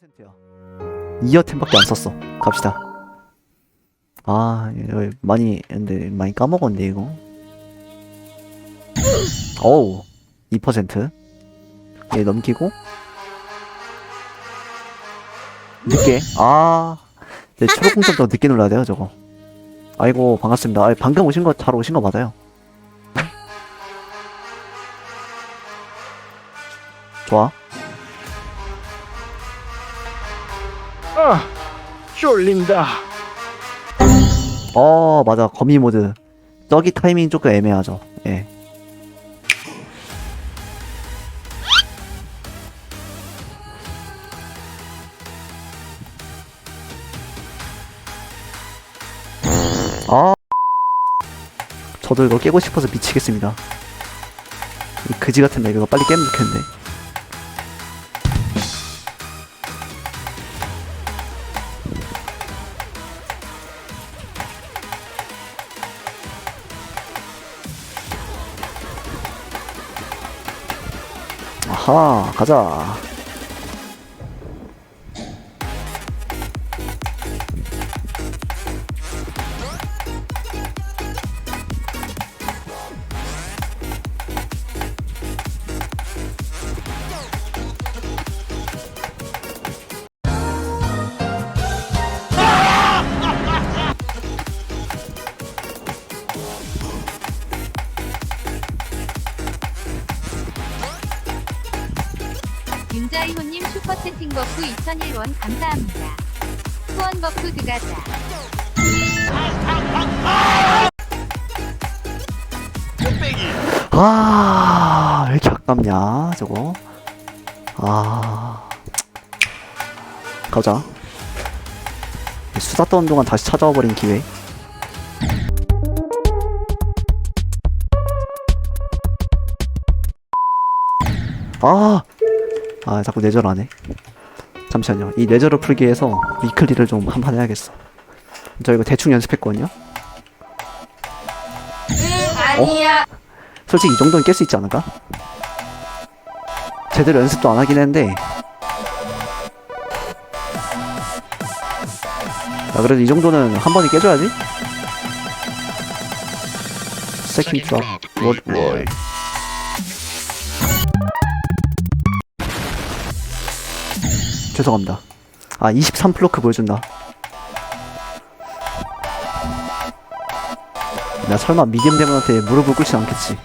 10%야. 2어템밖에 안 썼어. 갑시다. 아, 이거 많이, 근데 많이 까먹었는데, 이거. 어우, 2%. 얘 넘기고. 늦게. 아, 네, 초록 공점도 늦게 눌러야 돼요, 저거. 아이고, 반갑습니다. 아, 방금 오신 거, 잘 오신 거 맞아요. 좋아. 아, 쫄린다. 어 맞아 거미 모드 저기 타이밍 조금 애매하죠 예 아, 저도 이거 깨고 싶어서 미치겠습니다. 이 그지 같은 날 이거 빨리 깨면 좋겠는데. 아하, 가자. 윤자이호님 슈퍼채팅 버프 2001원 감사합니다. 후원 버프 드가자. 아, 왜 아깝냐, 저거. 아. 가자. 수다 떠는 동안 다시 찾아와 버린 기회. 아! 아, 자꾸 내절하네. 잠시만요. 이 내절을 풀기 위해서 위클리를 좀 한 판 해야겠어. 저 이거 대충 연습했거든요? 아니야. 솔직히 이 정도는 깰 수 있지 않을까? 제대로 연습도 안 하긴 했는데 야 그래도 이 정도는 한 번에 깨줘야지 세컨 드랍 워드 월 죄송합니다. 아 23플로크 보여준다. 나 설마 미디엄 데몬한테 무릎을 꿇진 않겠지?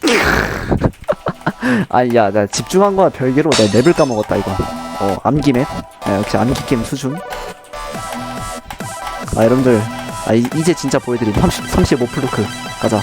아니 야나 집중한 거와 별개로. 내 맵을 까먹었다 이거. 어 암기 맵? 야, 역시 암기 게임 수준 아 여러분들. 아 이, 이제 진짜 보여드림. 30, 35플루크. 가자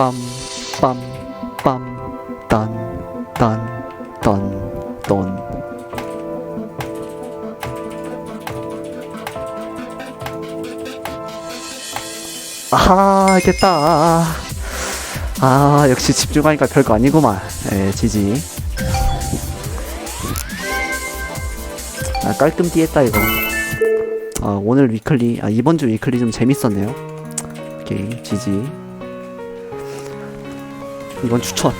빰빰빰딴딴딴딴 아하 됐다. 아 역시 집중하니까 별거 아니구만. 에 지지. 아 깔끔띠했다 이거. 아 오늘 위클리 아 이번 주 위클리 좀 재밌었네요. 오케이 지지 이건 추천